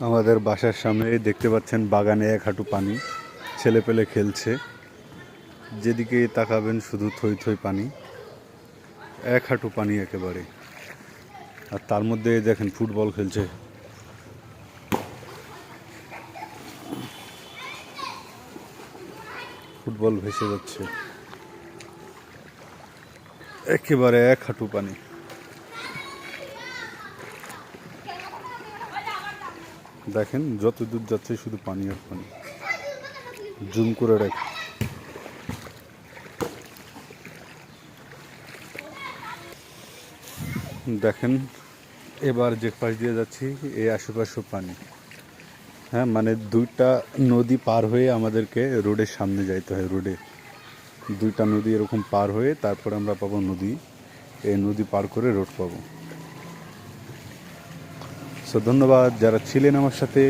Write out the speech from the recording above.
আমাদের বাসার সামনে দেখতে পাচ্ছেন বাগানে এক হাঁটু পানি, ছেলে পেলে খেলছে। যেদিকে তাকাবেন শুধু থই থই পানি, এক হাঁটু পানি একেবারে। আর তার মধ্যে দেখেন ফুটবল খেলছে। ফুটবল ভেসে যাচ্ছে। একেবারে এক হাঁটু পানি। দেখেন, যত দূর যাচ্ছে শুধু পানি আর পানি। জুম করে রাখ দেখেন, এবার যে পাশ দিয়ে যাচ্ছি, এই আশেপাশে পানি। হ্যাঁ মানে দুইটা নদী পার হয়ে আমাদেরকে রোডের সামনে যাইতে হয়, রোডে। দুইটা নদী এরকম পার হয়ে তারপর আমরা পাবো নদী। এই নদী পার করে রোড পাবো। ধন্যবাদ যারা ছিলেন আমার সাথে।